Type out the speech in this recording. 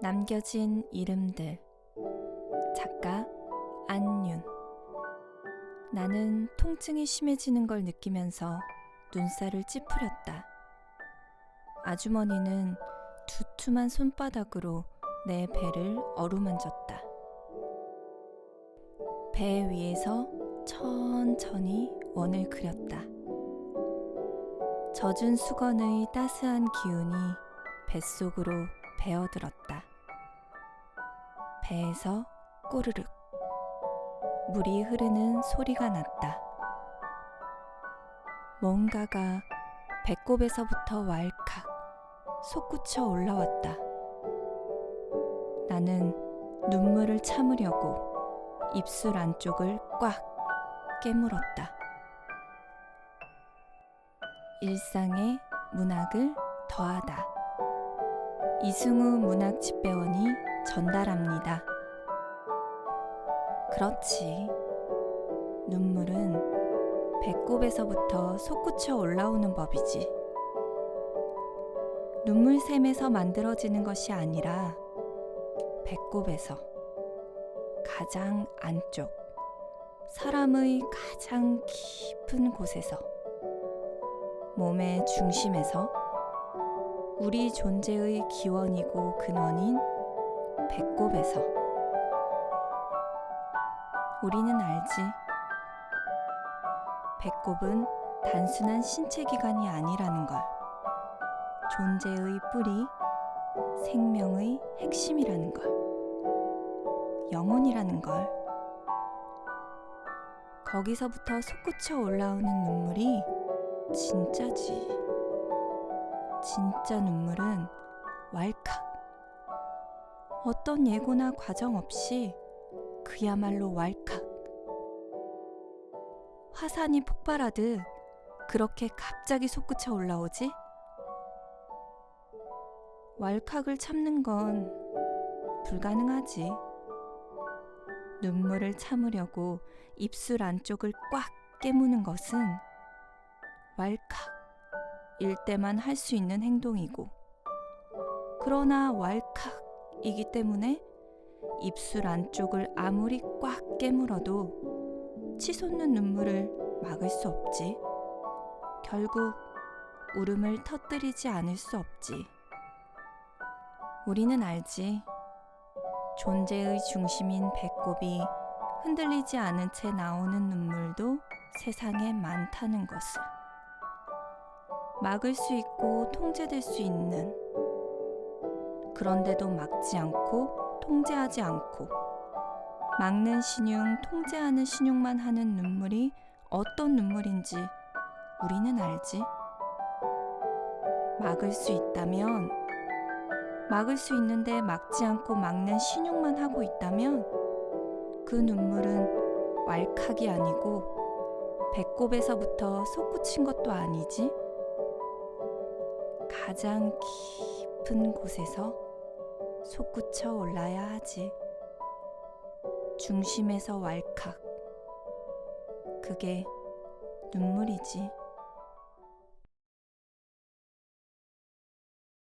남겨진 이름들 작가 안윤 나는 통증이 심해지는 걸 느끼면서 눈살을 찌푸렸다. 아주머니는 두툼한 손바닥으로 내 배를 어루만졌다. 배 위에서 천천히 원을 그렸다. 젖은 수건의 따스한 기운이 뱃속으로 배어들었다. 배에서 꼬르륵 물이 흐르는 소리가 났다. 뭔가가 배꼽에서부터 왈칵 솟구쳐 올라왔다. 나는 눈물을 참으려고 입술 안쪽을 꽉 깨물었다. 일상의 문학을 더하다. 이승우 문학 집배원이 전달합니다. 그렇지. 눈물은 배꼽에서부터 솟구쳐 올라오는 법이지. 눈물샘에서 만들어지는 것이 아니라 배꼽에서 가장 안쪽, 사람의 가장 깊은 곳에서, 몸의 중심에서 우리 존재의 기원이고 근원인 배꼽에서 우리는 알지. 배꼽은 단순한 신체 기관이 아니라는 걸. 존재의 뿌리, 생명의 핵심이라는 걸. 영혼이라는 걸. 거기서부터 솟구쳐 올라오는 눈물이 진짜지. 진짜 눈물은 왈칵. 어떤 예고나 과정 없이 그야말로 왈칵. 화산이 폭발하듯 그렇게 갑자기 솟구쳐 올라오지? 왈칵을 참는 건 불가능하지. 눈물을 참으려고 입술 안쪽을 꽉 깨무는 것은 왈칵 일 때만 할 수 있는 행동이고, 그러나 왈칵이기 때문에 입술 안쪽을 아무리 꽉 깨물어도 치솟는 눈물을 막을 수 없지. 결국 울음을 터뜨리지 않을 수 없지. 우리는 알지. 존재의 중심인 배꼽이 흔들리지 않은 채 나오는 눈물도 세상에 많다는 것을. 막을 수 있고 통제될 수 있는. 그런데도 막지 않고 통제하지 않고 막는 신용, 통제하는 신용만 하는 눈물이 어떤 눈물인지 우리는 알지. 막을 수 있다면, 막을 수 있는데 막지 않고 막는 신용만 하고 있다면 그 눈물은 왈칵이 아니고 배꼽에서부터 솟구친 것도 아니지. 가장 깊은 곳에서 솟구쳐 올라야 하지. 중심에서 왈칵. 그게 눈물이지.